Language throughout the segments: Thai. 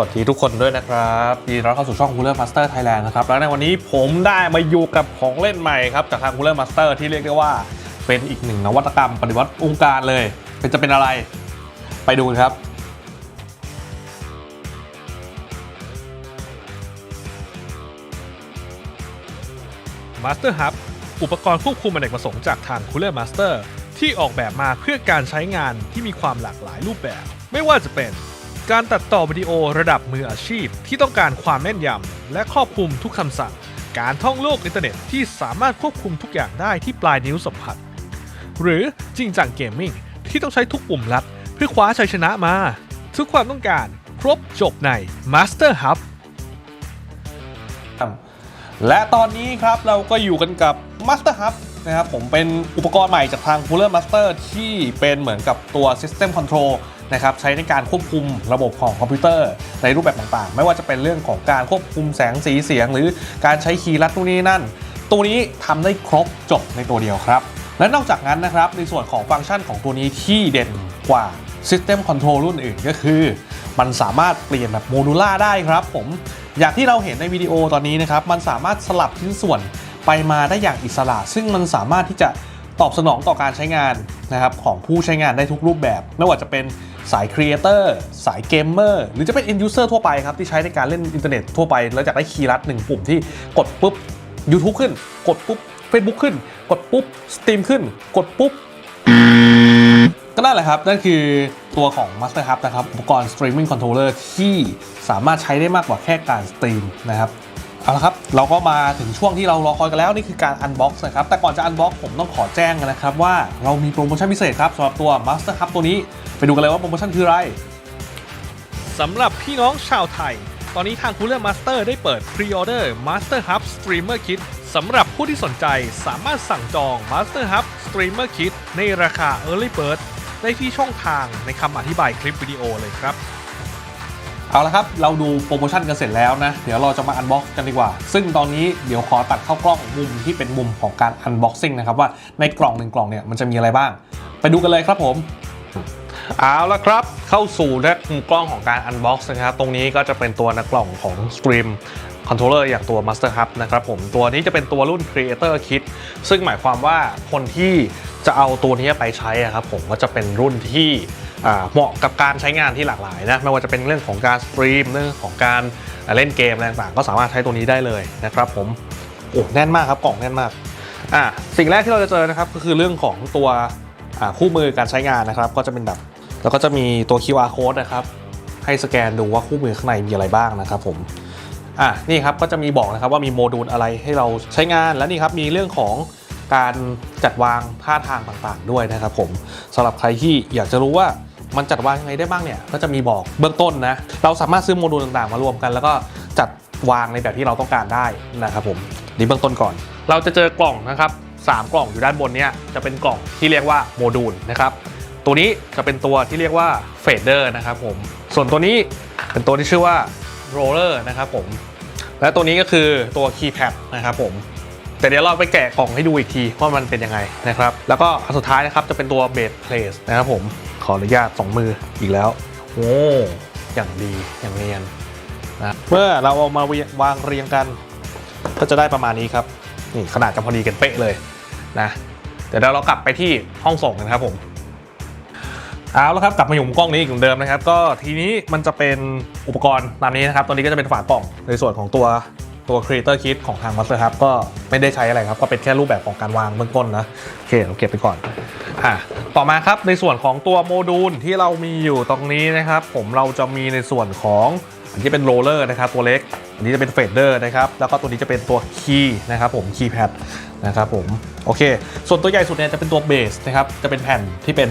วัสดีทุกคนด้วยนะครับยินดีต้อนรับเข้าสู่ช่อง Cooler Master Thailand นะครับ แล้วในวันนี้ผมได้มาอยู่กับของเล่นใหม่ครับ จากทาง Cooler Master ที่เรียกได้ว่าเป็นอีกหนึ่งนวัตกรรมปฏิวัติองค์การเลยเป็นจะเป็นอะไร ไปดูกันครับ Master Hub อุปกรณ์ควบคุมอเนกประสงค์จากทาง Cooler Master ที่ออกแบบมาเพื่อการใช้งานที่มีความหลากหลายรูปแบบ ไม่ว่าจะเป็น การตัดต่อวิดีโอระดับมืออาชีพที่ต้องการความแม่นยำและครอบคลุมทุกคำสั่ง การท่องโลกอินเทอร์เน็ตที่สามารถควบคุมทุกอย่างได้ที่ปลายนิ้วสัมผัส หรือจริงจังเกมมิ่งที่ต้องใช้ทุกปุ่มลัด เพื่อคว้าชัยชนะมา ทุกความต้องการครบจบใน Master Hub และตอนนี้ครับเราก็อยู่กันกับ Master Hub นะครับผมเป็นอุปกรณ์ใหม่จากทาง Cooler Master ที่เป็นเหมือนกับตัว System Control นะครับใช้ในการควบคุมระบบของคอมพิวเตอร์ในรูปแบบต่างๆ ไม่ว่าจะเป็นเรื่องของการควบคุมแสงสีเสียง หรือการใช้คีย์ลัดตรงนี้นั่น ตัวนี้ทำได้ครบจบในตัวเดียวครับ และนอกจากนั้นนะครับในส่วนของฟังก์ชันของตัวนี้ที่เด่นกว่า System Control รุ่นอื่นก็คือ มันสามารถเปลี่ยนแบบโมดูล่าได้ครับผมอย่างที่เราเห็นในวิดีโอตอนนี้นะครับมันสามารถสลับชิ้นส่วนไปมาได้อย่างอิสระ ซึ่งมันสามารถที่จะ ตอบสนองต่อการใช้งานนะครับของผู้ใช้งานได้ทุกรูปแบบ ไม่ว่าจะเป็นสายครีเอเตอร์สายเกมเมอร์หรือจะเป็น end user ทั่วไปครับ ที่ใช้ในการเล่นอินเทอร์เน็ตทั่วไป แล้วอยากได้คีย์ลัดหนึ่งปุ่มที่กดปุ๊บ YouTube ขึ้น กดปุ๊บ Facebook ขึ้น กดปุ๊บ Steam ขึ้น กดปุ๊บ ก็นั่นแหละครับ นั่นคือตัวของ Master Hub นะครับ อุปกรณ์ Streaming Controller ที่สามารถใช้ได้มากกว่าแค่การสตรีมนะครับ เอาละครับ เราก็มาถึงช่วงที่เรารอคอยกันแล้ว นี่คือการ Unbox นะครับ แต่ก่อนจะ Unbox ผมต้องขอแจ้งกันนะครับว่าเรามีโปรโมชั่นพิเศษครับสำหรับตัว Master Hub ตัวนี้ ไปดูกันเลยว่าโปรโมชั่นคืออะไรสำหรับพี่น้องชาวไทย ตอนนี้ทาง Cooler Master ได้เปิด Pre-order Master Hub Streamer Kit สำหรับผู้ที่สนใจสามารถสั่งจอง Master Hub Streamer Kit ในราคา Early Bird ได้ที่ช่องทางในคำอธิบายคลิปวิดีโอเลยครับ เอาละครับ เราดูโปรโมชั่นกันเสร็จแล้วนะ เดี๋ยวเราจะมาอันบ็อกกันดีกว่า ซึ่งตอนนี้เดี๋ยวขอตัดเข้ากล้องมุมที่เป็นมุมของการอันบ็อกซิ่งนะครับว่าในกล่องหนึ่งกล่องเนี่ยมันจะมีอะไรบ้าง ไปดูกันเลยครับผม เอาละครับ เข้าสู่นะกมุมกล้องของการอันบ็อกซ์นะครับ ตรงนี้ก็จะเป็นตัวในกล่องของสตรีม Controller อย่างตัว Master Hub นะครับผมตัวนี้จะเป็นตัวรุ่น Creator Kit ซึ่งหมายความว่าคนที่จะเอาตัวนี้ไปใช้อะครับผมก็จะเป็นรุ่นที่เหมาะกับการใช้งานที่หลากหลายนะไม่ว่าจะเป็นเรื่องของการสตรีมเรื่องของการเล่นเกมอะไรต่างๆก็สามารถใช้ตัวนี้ได้เลยนะครับผมโอ้แน่นมากครับกล่องแน่นมากอะสิ่งแรกที่เราจะเจอนะครับก็คือเรื่องของตัวคู่มือการใช้งานนะครับ ก็จะเป็นแบบแล้วก็จะมีตัว QR code นะครับให้สแกนดูว่าคู่มือข้างในมีอะไรบ้างนะครับผม อะนี่ครับก็จะมีบอกนะครับว่ามีโมดูลอะไรให้เราใช้งานและนี่ครับมีเรื่องของการจัดวางท่าทางต่างๆ ด้วยนะครับผมสำหรับใครที่อยากจะรู้ว่ามันจัดวางยังไงได้บ้างเนี่ยก็จะมีบอกเบื้องต้นนะเราสามารถซื้อโมดูลต่างๆ มารวมกัน แล้วก็จัดวางในแบบที่เราต้องการได้นะครับผมนี่เบื้องต้นก่อน เราจะเจอกล่องนะครับสามกล่องอยู่ด้านบนเนี้ยจะเป็นกล่องที่เรียกว่าโมดูลนะครับตัวนี้จะเป็นตัวที่เรียกว่าเฟดเดอร์นะครับผมส่วนตัวนี้เป็นตัวที่ชื่อว่า โรลเลอร์นะครับผม และตัวนี้ก็คือตัวคีย์แพดนะครับผมแต่เดี๋ยวเราไปแกะกล่องให้ดูอีกทีว่ามันเป็นยังไงนะครับ แล้วก็อันสุดท้ายนะครับจะเป็นตัวเบสเพลสนะครับผมขออนุญาตสองมืออีกแล้ว โอ้อย่างดีอย่างเนียนนะเมื่อเราเอามาวางเรียงกัน ก็จะได้ประมาณนี้ครับนี่ขนาดกันพอดีกันเป๊ะเลยนะเดี๋ยวเรากลับไปที่ห้องส่งกันครับผม เอาแล้วครับกลับมาอยู่มุมกล้องนี้อีกเหมือนเดิมนะครับ ก็ทีนี้มันจะเป็นอุปกรณ์ตามนี้นะครับ ตัวนี้ก็จะเป็นฝากล่องในส่วนของตัวตัว Creator Kit ของทาง Master Hub ก็ไม่ได้ใช้อะไรครับ ก็เป็นแค่รูปแบบของการวางเบื้องต้นนะ โอเคเราเก็บไปก่อนอะต่อมาครับในส่วนของตัวโมดูลที่เรามีอยู่ตรงนี้นะครับ ผมเราจะมีในส่วนของ อันที่เป็นโรลเลอร์นะครับตัวเล็ก อันนี้จะเป็นเฟดเดอร์นะครับแล้วก็ตัวนี้จะเป็นตัวคีย์นะครับผมคีย์แพดนะครับผมโอเค ส่วนตัวใหญ่สุดเนี่ยจะเป็นตัวเบสนะครับจะเป็นแผ่นที่เป็น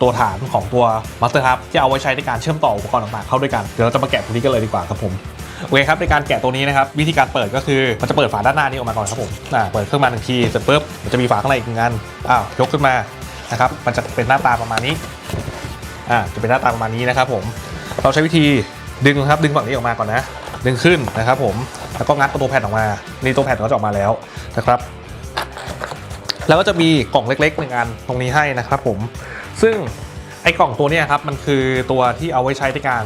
ตัวฐานของตัว Master Hub ที่เอาไว้ใช้ในการเชื่อมต่ออุปกรณ์ต่างๆเข้าด้วยกันเดี๋ยวเราจะมาแกะตัวนี้กันเลยดีกว่าครับผมโอเคครับในการแกะตัวนี้นะครับวิธีการเปิดก็คือมันจะเปิดฝาด้านหน้านี้ออกมาก่อนครับผมอ่าเปิดเครื่องมาหนึ่งทีเสร็จปุ๊บมันจะมีฝาข้างในอีกงอันอ้าวยกขึ้นมานะครับมันจะเป็นหน้าตาประมาณนี้อ่าจะเป็นหน้าตาประมาณนี้นะครับผมเราใช้วิธี ดึงครับดึงฝั่งนี้ออกมาก่อนนะ ดึงขึ้นนะครับผมแล้วก็งัดตัวแผ่นออกมานี่ตัวแผ่นก็จะออกมาแล้วนะครับ แล้วก็จะมีกล่องเล็กๆหนึ่งอันตรงนี้ให้นะครับผมซึ่งไอ้กล่องตัวนี้ครับมันคือตัวที่เอาไว้ใช้ในการ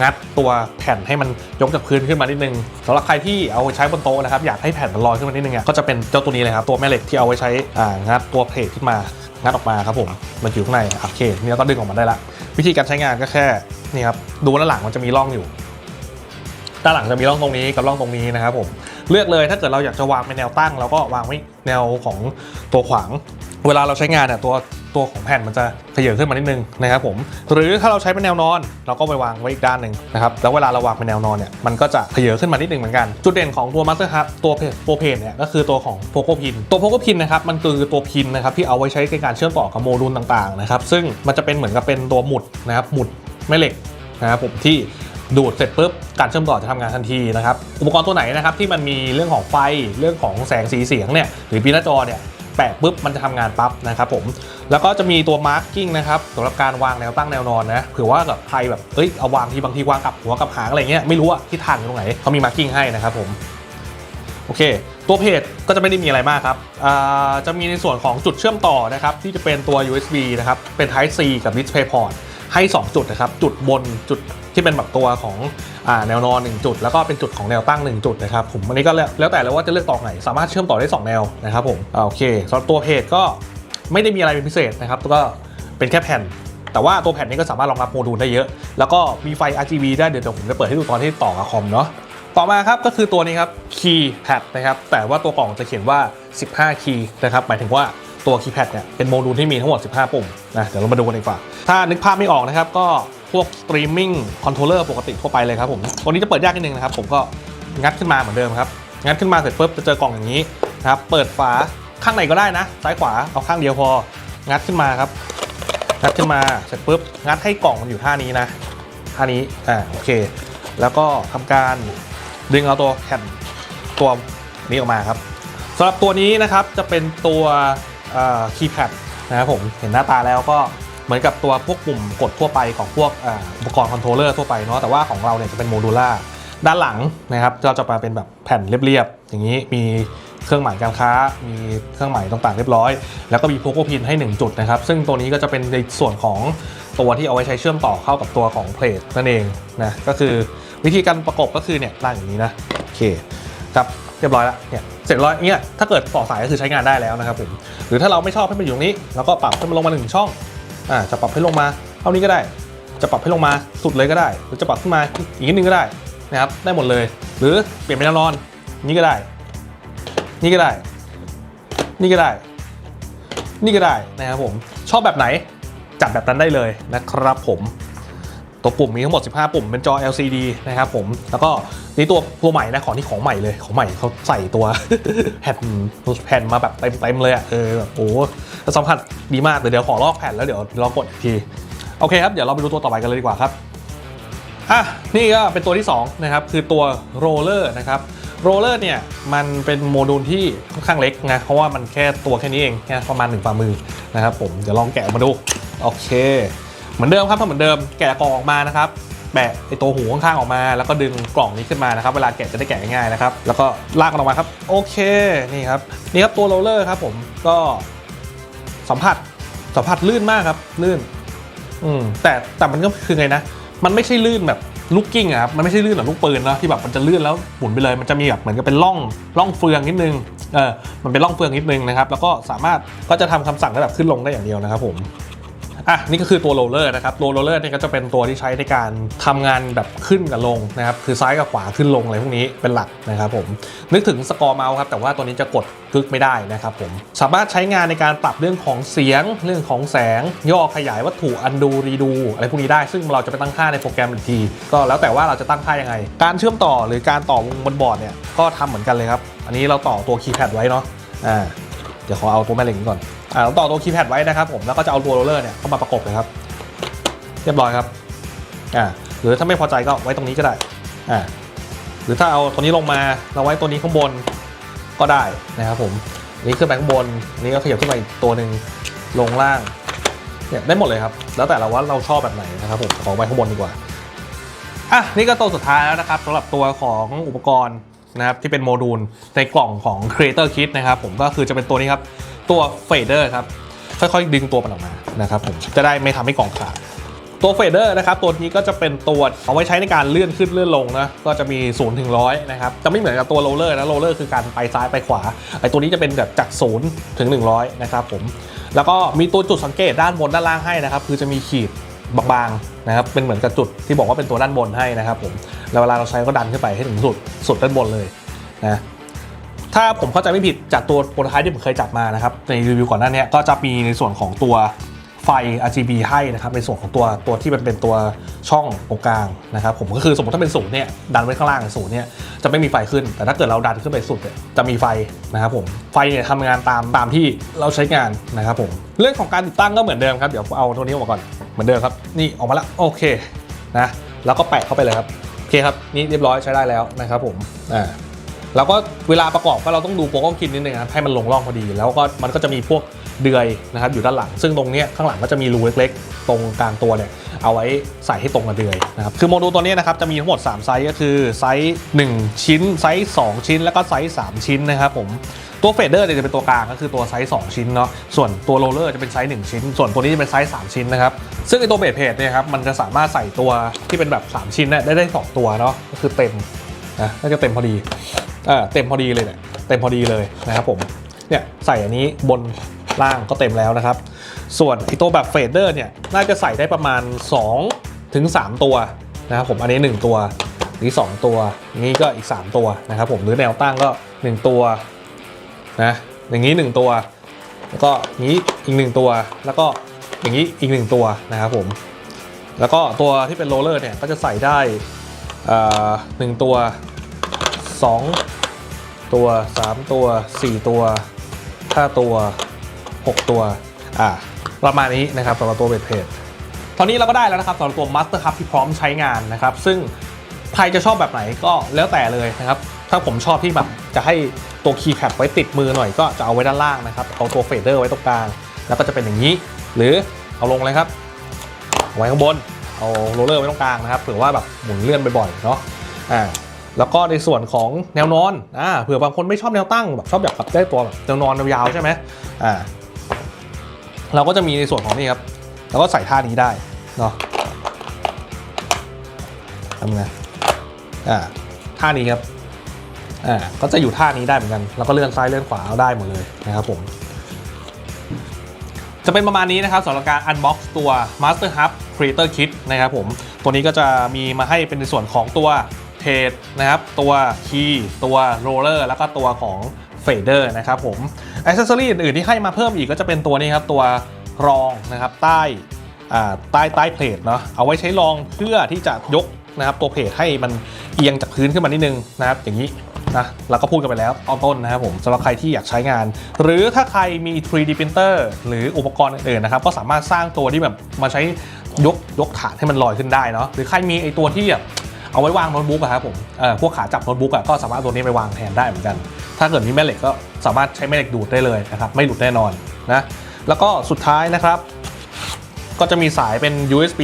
งัดตัวแผ่นให้มันยกจากพื้นขึ้นมานิดนึงสำหรับใครที่เอาไว้ใช้บนโต๊ะนะครับอยากให้แผ่นมันลอยขึ้นมานิดนึงอะก็จะเป็นเจ้าตัวนี้เลยครับตัวแม่เหล็กที่เอาไว้ใช้งัดตัวเพลทขึ้นมา งัดออกมาครับผมมันอยู่ข้างในโอเคนี่เราก็ดึงออกมาได้ละวิธีการใช้งานก็แค่นี่ครับดูด้านหลังมันจะมีร่องอยู่ด้านหลังจะมีร่องตรงนี้กับร่องตรงนี้นะครับผมเลือกเลยถ้าเกิดเราอยากจะวางเป็นแนวตั้งเราก็วางไว้แนวของตัวขวาง เวลาเราใช้งานเนี่ยตัว ตัวของแผ่นมันจะเขยือขึ้นมานิดนึงนะครับผมหรือถ้าเราใช้เป็นแนวนอน เราก็ไปวางไว้อีกด้านหนึ่งนะครับแล้วเวลาเราวางเป็นแนวนอนเนี่ยมันก็จะเขยือขึ้นมานิดนึงเหมือนกันจุดเด่นของตัว Master Hub ตัวโปรเพนเนี่ยก็คือตัวของโ o โกพินตัวโ o โกพินนะครับมันคือตัวพินนะครับที่เอาไว้ใช้ในการเชื่อมต่อกับโมดูลต่างๆนะครับซึ่งมันจะเป็นเหมือนกับเป็นตัวหมุดนะครับหมุดแม่เหล็กนะครับผมที่ดูดเสร็จปุ๊บการเชื่อมต่อจะทำงานทันทีนะครับอุปกรณ์ตัวไหนนะครับที่มันมีเรื่องของไฟเรื่องของแสงสีเสียงเนี่ยหรือปีหน้าจอเนี่ย แปะปุ๊บมันจะทำงานปั๊บนะครับผมแล้วก็จะมีตัวมาร์กิ้งนะครับสำหรับการวางแนวตั้งแนวนอนนะเผื่อว่าแบบใครแบบเอ้ยเอาวางทีบางทีวางกับหัวกับหางอะไรเงี้ยไม่รู้ว่าทิศทางอยู่ตรงไหนเขามีมาร์กิ้งให้นะครับผมโอเค ตัวเพจก็จะไม่ได้มีอะไรมากครับ จะมีในส่วนของจุดเชื่อมต่อนะครับ ที่จะเป็นตัว USB นะครับ เป็น Type C กับ DisplayPort ให้ 2 จุดนะครับ จุดบนจุด ที่เป็นแบบตัวของอแนวนอน 1 จุด แล้วก็เป็นจุดของแนวตั้ง 1 จุดนะครับผมอันนี้ก็แล้วแต่เลยว่าจะเลือกต่อไหน สามารถเชื่อมต่อได้ 2 แนวนะครับผมโอเคสำหรับตัวเพจก็ไม่ได้มีอะไรเป็นพิเศษนะครับก็เป็นแค่แผ่น แต่ว่าตัวแผ่นนี้ก็สามารถรองรับโมดูลได้เยอะ แล้วก็มีไฟ RGB ได้เดี๋ยวผมจะเปิดให้ดูตอนที่ต่อกับคอมเนาะต่อมาครับก็คือตัวนี้ครับ Keypad นะครับแต่ว่าตัวกล่องจะเขียนว่า 15คีย์นะครับหมายถึงว่าตัวคีย์แพดเนี่ยเป็นโมดูลที่มีทั้งหมด 15 ปุ่มนะเดี๋ยวเรามาดูกันดีกว่า ถ้านึกภาพไม่ออกนะครับก็ พวกสตรีมมิ่งคอนโทรลเลอร์ปกติทั่วไปเลยครับผมตัวนี้จะเปิดยากนิดนึงนะครับ ผมก็งัดขึ้นมาเหมือนเดิมครับ งัดขึ้นมาเสร็จปุ๊บจะเจอกล่องอย่างนี้นะครับ เปิดฝาข้างไหนก็ได้นะ ซ้ายขวาเอาข้างเดียวพอ งัดขึ้นมาครับ งัดขึ้นมาเสร็จปุ๊บงัดให้กล่องมันอยู่ท่านี้นะท่านี้อ่าโอเค แล้วก็ทำการดึงเอาตัวแผ่นตัวนี้ออกมาครับสำหรับตัวนี้นะครับจะเป็นตัวคีย์แพดนะครับผมเห็นหน้าตาแล้วก็ เหมือนกับตัวพวกปุ่มกดทั่วไปของพวกอ่าอุปกรณ์คอนโทรลเลอร์ทั่วไปเนาะแต่ว่าของเราเนี่ยจะเป็นโมดูล่าด้านหลังนะครับก็จะมาเป็นแบบแผ่นเรียบๆอย่างนี้มีเครื่องหมายการค้า มีเครื่องหมายต่างๆ เรียบร้อย แล้วก็มีโพกพินให้ 1 จุดนะครับ ซึ่งตัวนี้ก็จะเป็นในส่วนของตัวที่เอาไว้ใช้เชื่อมต่อเข้ากับตัวของเพลทนั่นเองนะ ก็คือวิธีการประกบก็คือเนี่ยล่างอย่างนี้นะ โอเคครับเรียบร้อยแล้วเนี่ยเสร็จร้อยเนี่ยถ้าเกิดต่อสายก็คือใช้งานได้แล้วนะครับผมหรือถ้าเราไม่ชอบให้มันอยู่ตรงนี้เราก็ปรับให้มันลงมาหนึ่งช่อง อ่าจะปรับให้ลงมาเท่านี้ก็ได้ จะปรับให้ลงมาสุดเลยก็ได้ หรือจะปรับขึ้นมาอีกนิดนึงก็ได้นะครับ ได้หมดเลย หรือเปลี่ยนเป็นแนวนอนนี่ก็ได้ นี่ก็ได้ นี่ก็ได้ นี่ก็ได้นะครับผม ชอบแบบไหนจัดแบบนั้นได้เลยนะครับผม ตัวปุ่มมีทั้งหมด 15 ปุ่มเป็นจอ LCD นะครับผม แล้วก็นี่ตัวตัวใหม่นะของที่ของใหม่เลยของใหม่เขาใส่ตัวแผ่นแผ่นมาแบบเต็มๆเลยอะเออแบบโอ้สัมผัสดีมากเดี๋ยวเดี๋ยวขอลอกแผ่นแล้วเดี๋ยวลองกดอีกที โอเคครับ เดี๋ยวเราไปดูตัวต่อไปกันเลยดีกว่าครับอะนี่ก็เป็นตัวที่2นะครับคือตัวโรลเลอร์นะครับโรลเลอร์เนี่ยมันเป็นโมดูลที่ค่อนข้างเล็กนะเพราะว่ามันแค่ตัวแค่นี้เองแค่ประมาณ1ฝ่ามือนะครับผมเดี๋ยวลองแกะออกมาดู โอเค เหมือนเดิมครับทำเหมือนเดิมแกะกล่องออกมานะครับแปะไอตัวหูข้างๆออกมา แล้วก็ดึงกล่องนี้ขึ้นมานะครับ เวลาแกะจะได้แกะง่ายๆนะครับ แล้วก็ลากมันออกมาครับ โอเค นี่ครับ นี่ครับตัวโรลเลอร์ครับผม ก็สัมผัส สัมผัสลื่นมากครับ ลื่น อืม แต่แต่มันก็คือไงนะ มันไม่ใช่ลื่นแบบลูกกิ้งอะครับ มันไม่ใช่ลื่นแบบลูกปืนนะที่แบบมันจะลื่นแล้วหมุนไปเลย มันจะมีแบบเหมือนกับเป็นร่องร่องเฟืองนิดนึง เออ มันเป็นร่องเฟืองนิดนึงนะครับ แล้วก็สามารถก็จะทำคำสั่งระดับขึ้นลงได้อย่างเดียวนะครับผม อะนี่ก็คือตัวโรลเลอร์นะครับตัวโรลเลอร์เนี่ยก็จะเป็นตัวที่ใช้ในการทำงานแบบขึ้นกับลงนะครับคือซ้ายกับขวาขึ้นลงอะไรพวกนี้เป็นหลักนะครับผมนึกถึงสกอร์เมาส์ครับแต่ว่าตัวนี้จะกดกึกไม่ได้นะครับผมสามารถใช้งานในการปรับเรื่องของเสียง เรื่องของแสง ย่อขยายวัตถุอันดูรีดูอะไรพวกนี้ได้ ซึ่งเราจะไปตั้งค่าในโปรแกรมอีกที ก็แล้วแต่ว่าเราจะตั้งค่ายังไง การเชื่อมต่อหรือการต่อวงบนบอร์ดเนี่ยก็ทำเหมือนกันเลยครับอันนี้เราต่อตัวคีย์แพดไว้เนาะอ่าเดี๋ยวขอเอาตัวแม่เหล็กนี้ก่อน ต่อตัวคีย์แพดไว้นะครับผมแล้วก็จะเอาตัวโรลเลอร์เนี่ยเข้ามาประกบเลยครับ เรียบร้อยครับอ่าหรือถ้าไม่พอใจก็ไว้ตรงนี้ก็ได้อ่าหรือถ้าเอาตัวนี้ลงมาเราไว้ตัวนี้ข้างบนก็ได้นะครับผมนี้ขึ้นไปข้างบนนนี้ก็ขยับขึ้นไปอีกตัวหนึ่งลงล่างเนี่ยได้หมดเลยครับ แล้วแต่เราว่าเราชอบแบบไหนนะครับผมขอไว้ข้างบนดีกว่าอะนี่ก็ตัวสุดท้ายแล้วนะครับสำหรับตัวของอุปกรณ์ นะครับที่เป็นโมดูลในกล่องของ Creator Kit นะครับผมก็คือจะเป็นตัวนี้ครับ ตัว Fader ครับ ค่อยๆ ดึงตัวมันออกมานะครับผมจะได้ไม่ทำให้กล่องขาดตัวเฟเดอร์นะครับตัวนี้ก็จะเป็นตัวเอาไว้ใช้ในการเลื่อนขึ้นเลื่อนลงนะก็จะมี0ูนย์ถึงร้อยนะครับจะไม่เหมือนกับตัวโรลเลอร์นะโรลเลอร์คือการไปซ้ายไปขวาไอตัวนี้จะเป็นแบบจากศูนย์ถึง100นะครับผมแล้วก็มีตัวจุดสังเกตด้านบนด้านล่างให้นะครับคือจะมีขีด บางๆนะครับเป็นเหมือนกับจุดที่บอกว่าเป็นตัวด้านบนให้นะครับผมแล้วเวลาเราใช้ก็ดันขึ้นไปให้ถึงสุดสุดด้านบนเลยนะถ้าผมเข้าใจไม่ผิดจากตัวโปรไทป์ที่ผมเคยจับมานะครับในรีวิวก่อนหน้านี้ก็จะมีในส่วนของตัว ไฟ RGB ให้นะครับในส่วนของตัวตัวที่มันเป็นตัวช่องตรงกลางนะครับผมก็คือสมมติถ้าเป็นศูนย์เนี่ยดันไว้ข้างล่างศูนย์เนี่ยจะไม่มีไฟขึ้น แต่ถ้าเกิดเราดันขึ้นไปสุดเนี่ยจะมีไฟนะครับผมไฟเนี่ยทำงานตามตามที่เราใช้งานนะครับผมเรื่องของการติดตั้งก็เหมือนเดิมครับเดี๋ยวเอาตัวนี้ออกมาก่อนเหมือนเดิมครับนี่ออกมาแล้วโอเคนะแล้วก็แปะเข้าไปเลยครับโอเคครับนี่เรียบร้อยใช้ได้แล้วนะครับผมอ่า แล้วก็เวลาประกอบก็เราต้องดูโปรกล้องคิดนิดนึงนะให้มันลงร่องพอดี แล้วก็มันก็จะมีพวกเดือยนะครับอยู่ด้านหลัง ซึ่งตรงนี้ข้างหลังก็จะมีรูเล็กๆ ตรงกลางตัวเนี่ยเอาไว้ใส่ให้ตรงกับเดือยนะครับคือโมดูลตัวนี้นะครับจะมีทั้งหมด 3 ไซส์ก็คือไซส์ 1 ชิ้น ไซส์ 2 ชิ้น แล้วก็ไซส์ 3 ชิ้นนะครับผมตัวเฟดเดอร์เนี่ยจะเป็นตัวกลางก็คือตัวไซส์ 2 ชิ้นเนาะส่วนตัวโรลเลอร์จะเป็นไซส์ 1 ชิ้น ส่วนตัวนี้จะเป็นไซส์ 3 ชิ้นนะครับซึ่งไอตัวเบสเพจเนี่ยครับมันจะสามารถใส่ตัวที่เป็นแบบ 3 ชิ้นเนี่ยได้ได้สองตัวเนาะก็คือเต็ม นะน่าจะเต็มพอดีเออเต็มพอดีเลยเนี่ยเต็มพอดีเลยนะครับผมเนี่ยใส่อันนี้บนล่างก็เต็มแล้วนะครับ ส่วนไอตัวแบบเฟดเดอร์เนี่ยน่าจะใส่ได้ประมาณ 2 ถึง 3 ตัวนะครับผมอันนี้ 1 ตัวนี่2ตัวนี้ก็อีก 3 ตัวนะครับผมหรือแนวตั้งก็ 1 ตัวนะอย่างนี้ 1 ตัว แล้วก็อย่างนี้อีก 1 ตัว แล้วก็อย่างนี้อีก 1 ตัวนะครับผมแล้วก็ตัวที่เป็นโรลเลอร์เนี่ยก็จะใส่ได้ หนึ่งตัว 2 ตัว 3 ตัว 4 ตัว 5 ตัว 6 ตัวอ่าประมาณนี้นะครับสำหรับตัวเบสเพจตอนนี้เราก็ได้แล้วนะครับสำหรับตัว Master Hub ที่พร้อมใช้งานนะครับ ซึ่งใครจะชอบแบบไหนก็แล้วแต่เลยนะครับ ถ้าผมชอบที่แบบจะให้ตัวคีย์แพดไว้ติดมือหน่อยก็จะเอาไว้ด้านล่างนะครับ เอาตัวเฟดเดอร์ไว้ตรงกลาง แล้วก็จะเป็นอย่างนี้ หรือเอาลงเลยครับ ไว้ข้างบน เอาโรลเลอร์ไว้ตรงกลางนะครับเผื่อว่าแบบหมุนเลื่อนบ่อยๆเนาะอ่าแล้วก็ในส่วนของแนวนอนอ่าเผื่อบางคนไม่ชอบแนวตั้งแบบชอบแบบได้ตัวแบบแนวนอนยาวๆใช่ไหมอ่าเราก็จะมีในส่วนของนี่ครับแล้วก็ใส่ท่านี้ได้เนาะทำไงอ่าท่านี้ครับอ่าก็จะอยู่ท่านี้ได้เหมือนกัน แล้วก็เลื่อนซ้ายเลื่อนขวาเอาได้หมดเลยนะครับผม จะเป็นประมาณนี้นะครับสำหรับการ unbox ตัว Master Hub Creator Kit นะครับผม ตัวนี้ก็จะมีมาให้เป็นในส่วนของตัวเพจนะครับ ตัวคีย์ตัวโรลเลอร์แล้วก็ตัวของเฟเดอร์นะครับผมอ c เซสซอรี่อื่นๆที่ให้มาเพิ่มอีกก็จะเป็นตัวนี้ครับ ตัวรองนะครับใต้อ่าใต้ใต้เพลทเนาะเอาไว้ใช้รองเพื่อที่จะยกนะครับตัวเพจให้มันเอียงจากพื้นขึ้นมานิดนึงนะครับอย่างนี้ นะเราก็พูดกันไปแล้วตอนต้นนะครับผมสำหรับใครที่อยากใช้งาน หรือถ้าใครมี 3D printer หรืออุปกรณ์อื่นๆนะครับก็สามารถสร้างตัวที่แบบมาใช้ยกยกฐานให้มันลอยขึ้นได้เนาะหรือใครมีไอตัวที่แบบเอาไว้วางโน้ตบุ๊กอะครับผมเอ่อพวกขาจับโน้ตบุ๊กอะก็สามารถตัวนี้ไปวางแทนได้เหมือนกัน ถ้าเกิดมีแม่เหล็กก็สามารถใช้แม่เหล็กดูดได้เลยนะครับไม่หลุดแน่นอนนะแล้วก็สุดท้ายนะครับ ก็จะมีสายเป็น USB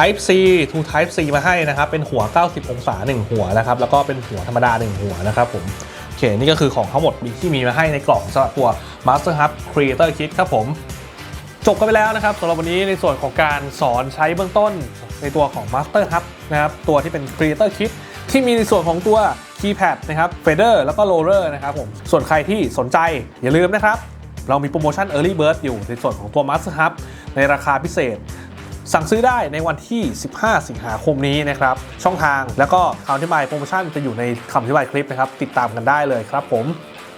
Type C to Type C มาให้นะครับ เป็นหัว 90 องศา 1 หัวนะครับ แล้วก็เป็นหัวธรรมดา 1 หัวนะครับผมโอเค นี่ก็คือของทั้งหมดที่มีมาให้ในกล่องสำหรับตัว Master Hub Creator Kit ครับผมจบกันไปแล้วนะครับสำหรับวันนี้ในส่วนของการสอนใช้เบื้องต้นในตัวของ Master Hub นะครับ ตัวที่เป็น Creator Kit ที่มีในส่วนของตัว Keypad นะครับ Fader แล้วก็ Roller นะครับผมส่วนใครที่สนใจอย่าลืมนะครับ เรามีโปรโมชั่น Early Bird อยู่ในส่วนของตัว Master Hub ในราคาพิเศษ สั่งซื้อได้ในวันที่ 15 สิงหาคมนี้นะครับ ช่องทางแล้วก็คำอธิบายโปรโมชั่นจะอยู่ในคำอธิบายคลิปนะครับ ติดตามกันได้เลยครับผม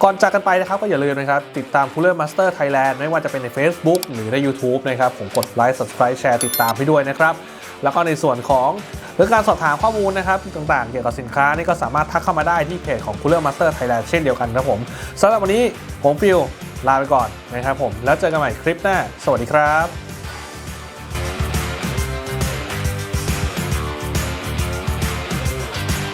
ก่อนจากกันไปนะครับก็อย่าลืมนะครับ ติดตาม Cooler Master Thailand ไม่ว่าจะเป็นใน Facebook หรือใน YouTube นะครับผมกดไลค์ Subscribe แชร์ติดตามให้ด้วยนะครับ แล้วก็ในส่วนของหรือการสอบถามข้อมูลนะครับต่างๆ เกี่ยวกับสินค้านี่ก็สามารถทักเข้ามาได้ที่เพจของ Cooler Master Thailand เช่นเดียวกันครับผมสำหรับวันนี้ผมฟิลลาไปก่อนนะครับผมแล้วเจอกันใหม่คลิปหน้า สวัสดีครับ